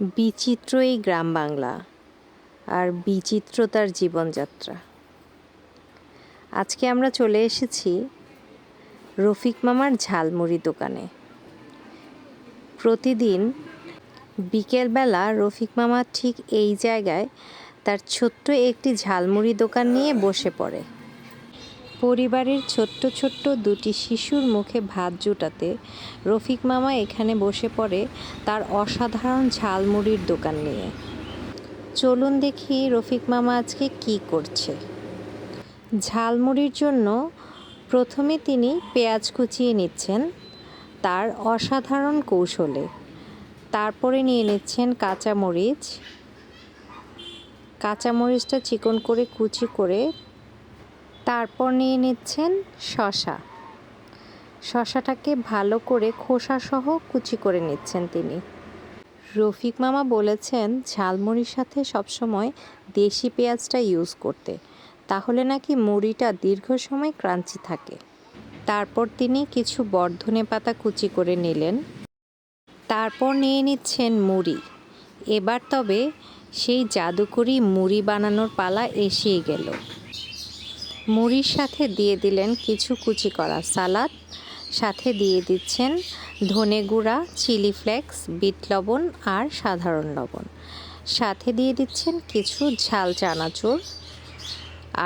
বিচিত্র এই গ্রাম বাংলা আর বিচিত্র তার জীবনযাত্রা। আজকে আমরা চলে এসেছি রফিক মামার ঝালমুড়ি দোকানে। প্রতিদিন বিকেলবেলা রফিক মামা ঠিক এই জায়গায় তার ছোট্ট একটি ঝালমুড়ি দোকান নিয়ে বসে পড়ে। পরিবারের ছোট্ট ছোট্ট দুটি শিশুর মুখে ভাত জোটাতে রফিক মামা এখানে বসে পড়ে তার অসাধারণ ঝালমুড়ির দোকান নিয়ে। চলুন দেখি রফিক মামা আজকে কি করছে। ঝালমুড়ির জন্য প্রথমে তিনি পেঁয়াজ কুচিয়ে নিচ্ছেন তার অসাধারণ কৌশলে। তারপরে নিয়ে নিচ্ছেন কাঁচামরিচ। কাঁচামরিচটা চিকন করে কুচি করে তারপর নিয়ে নিচ্ছেন শশা। শশাটাকে ভালো করে খোসাসহ কুচি করে নিচ্ছেন তিনি। রফিক মামা বলেছেন, ঝালমুড়ির সাথে সবসময় দেশি পেঁয়াজটা ইউজ করতে, তাহলে নাকি মুড়িটা দীর্ঘ সময় ক্রাঞ্চি থাকে। তারপর তিনি কিছু বর্ধনে পাতা কুচি করে নিলেন। তারপর নিয়ে নিচ্ছেন মুড়ি। এবার তবে সেই জাদুকরি মুড়ি বানানোর পালা এসেই গেল। মুড়ির সাথে দিয়ে দিলেন কিছু কুচি করা সালাদ, সাথে দিয়ে দিচ্ছেন ধনে গুঁড়া, চিলি ফ্লেক্স, বিট লবণ আর সাধারণ লবণ। সাথে দিয়ে দিচ্ছেন কিছু ঝাল চানাচুর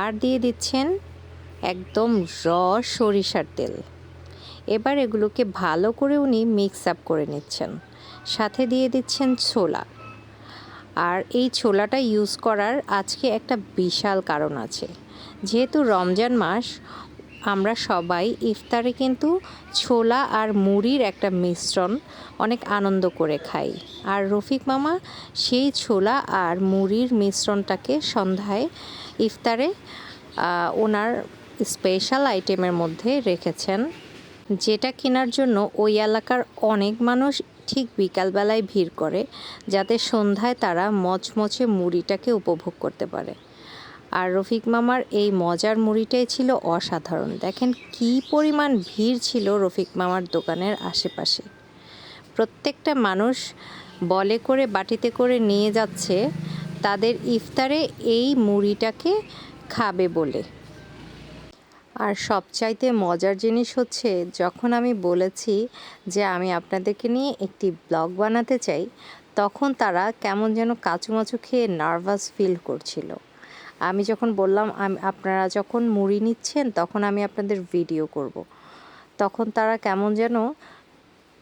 আর দিয়ে দিচ্ছেন একদম র সরিষার তেল। এবার এগুলোকে ভালো করে উনি মিক্স আপ করে নিচ্ছেন। সাথে দিয়ে দিচ্ছেন ছোলা। আর এই ছোলাটা ইউজ করার আজকে একটা বিশাল কারণ আছে। যেহেতু রমজান মাস, আমরা সবাই ইফতারে কিন্তু ছোলা আর মুড়ির একটা মিশ্রণ অনেক আনন্দ করে খাই। আর রফিক মামা সেই ছোলা আর মুড়ির মিশ্রণটাকে সন্ধ্যায় ইফতারে ওনার স্পেশাল আইটেমের মধ্যে রেখেছেন, যেটা কেনার জন্য ওই এলাকার অনেক মানুষ ঠিক বিকালবেলায় ভিড় করে, যাতে সন্ধ্যায় তারা মচমচে মুড়িটাকে উপভোগ করতে পারে। আর রফিক মামার এই মজার মুড়িটাই ছিল অসাধারণ। দেখেন কি পরিমাণ ভিড় ছিল রফিক মামার দোকানের আশেপাশে। প্রত্যেকটা মানুষ বলে করে, বাটিতে করে নিয়ে যাচ্ছে, তাদের ইফতারে এই মুড়িটাকে খাবে বলে। আর সবচাইতে মজার জিনিস হচ্ছে, যখন আমি বলেছি যে আমি আপনাদেরকে নিয়ে একটি ব্লগ বানাতে চাই, তখন তারা কেমন যেন কাচুমাচু খেয়ে নার্ভাস ফিল করছিল। আমি যখন বললাম আপনারা যখন মুড়ি নিচ্ছেন, তখন আমি আপনাদের ভিডিও করব। তখন তারা কেমন যেন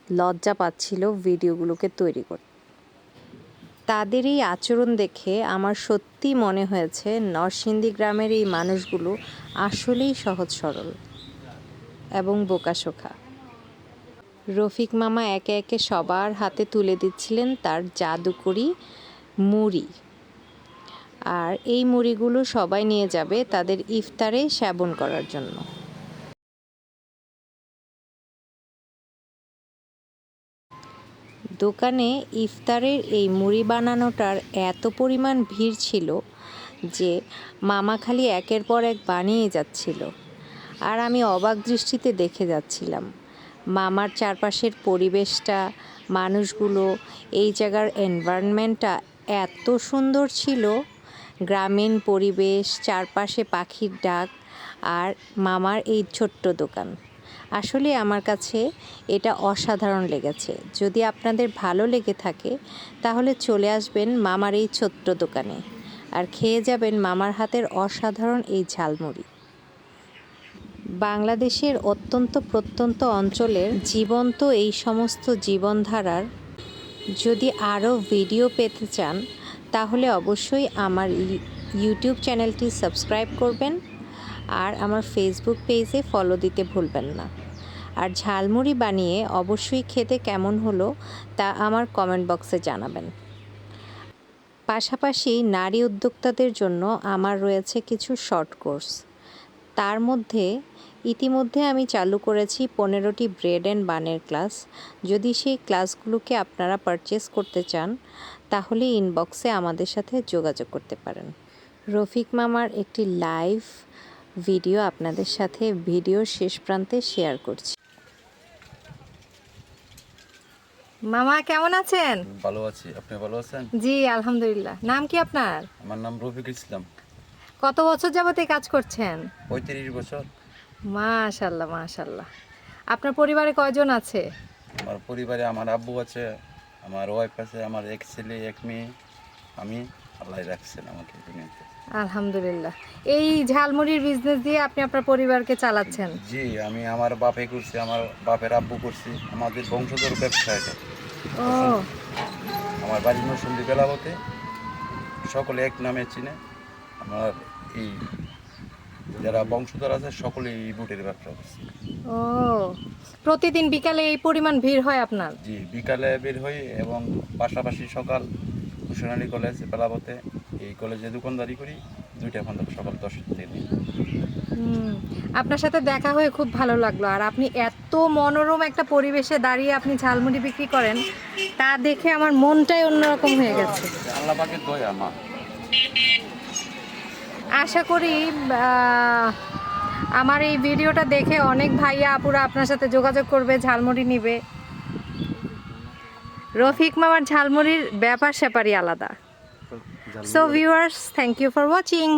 লজ্জা পাচ্ছিল ভিডিওগুলোকে তৈরি করতে তাদের এই আচরণ দেখে আমার সত্যি মনে হয়েছে নরসিংদী গ্রামের এই মানুষগুলো আসলেই সহজ সরল এবং বোকাশোখা রফিক মামা একে একে সবার হাতে তুলে দিচ্ছিলেন তার জাদুকরি মুড়ি আর এই মুড়িগুলো সবাই নিয়ে যাবে তাদের ইফতারে সেবন করার জন্য। দোকানে ইফতারের এই মুড়ি বানানোটার এত পরিমাণ ভিড় ছিল যে মামা খালি একের পর এক বানিয়ে যাচ্ছিল। আর আমি অবাক দৃষ্টিতে দেখে যাচ্ছিলাম। মামার চারপাশের পরিবেশটা, মানুষগুলো, এই জায়গার এনভায়রনমেন্টটা এত সুন্দর ছিল গ্রামীণ পরিবেশ, চারপাশে পাখির ডাক আর মামার এই ছোট্ট দোকান। আসলে আমার কাছে এটা অসাধারণ লেগেছে। যদি আপনাদের ভালো লেগে থাকে, তাহলে চলে আসবেন মামার এই ছোট্ট দোকানে আর খেয়ে যাবেন মামার হাতের অসাধারণ এই ঝালমুড়ি। বাংলাদেশের অত্যন্ত প্রত্যন্ত অঞ্চলের জীবন্ত এই সমস্ত জীবনধারার যদি আরও ভিডিও পেতে চান তাহলে অবশ্যই আমার ইউটিউব চ্যানেলটি সাবস্ক্রাইব করবেন আর আমার ফেসবুক পেজে ফলো দিতে ভুলবেন না। আর ঝালমুড়ি বানিয়ে অবশ্যই খেতে কেমন হলো তা আমার কমেন্ট বক্সে জানাবেন। পাশাপাশি নারী উদ্যোক্তাদের জন্য আমার রয়েছে কিছু শর্ট কোর্স তার মধ্যে ইতিমধ্যে আমি চালু করেছি পনেরোটি ব্রেড অ্যান্ড বানের ক্লাস যদি সেই ক্লাসগুলোকে আপনারা পারচেস করতে চান তাহলে ইনবক্সে আমাদের সাথে যোগাযোগ করতে পারেন। রফিক মামার একটি লাইভ ভিডিও আপনাদের সাথে ভিডিওর শেষ প্রান্তে শেয়ার করছি। মামা কেমন আছেন? ভালো আছি। আপনি ভালো আছেন? জি আলহামদুলিল্লাহ। নাম কি আপনার? আমার নাম রফিক ইসলাম। কত বছর যাবত এই কাজ করছেন? পঁয়ত্রিশ বছর। মাশাল্লাহ মাশাল্লাহ। আপনার পরিবারে কয়জন আছে? আমার পরিবারে আমার আব্বু আছে আমার ওয়াইফ আছে আমার এক ছেলে এক মেয়ে। আমি আল্লাহ রাখছেন আমাকে দুনিয়াতে। আলহামদুলিল্লাহ। এই ঝালমুড়ির বিজনেস দিয়ে আপনি আপনার পরিবারকে চালাচ্ছেন? জি আমি আমার বাপে করছি আমার বাপের আব্বু করছি আমাদের বংশধর ব্যবসা এটা ও। আমার বাড়ির নরসিংদী বেলাবতে। সকলে এক নামে চিনে। আমার এই যারা বংশধর আছে সকলে এই বুটের ব্যবসা করছে। ও প্রতিদিন বিকালে এই পরিমাণ ভিড় হয় আপনার? জি বিকালে বের হই এবং পাশাপাশি সকাল সোনালী কলেজ বেলাবতে এই কলেজে দোকানদারি করি দুইটা এখন সকাল দশটা থেকে আপনার সাথে দেখা হয়ে খুব ভালো লাগল। আর আপনি এত মনোরম একটা পরিবেশে দাঁড়িয়ে আপনি ঝালমুড়ি বিক্রি করেন তা দেখে আমার মনটাই অন্যরকম হয়ে গেছে। আল্লাহ পাকে দয়া মা। আশা করি আমার এই ভিডিওটা দেখে অনেক ভাইয়া আপুরা আপনার সাথে যোগাযোগ করবে ঝালমুড়ি নিবে। রফিক মামার ঝালমুড়ির ব্যাপার স্যাপারই আলাদা so viewers thank you for watching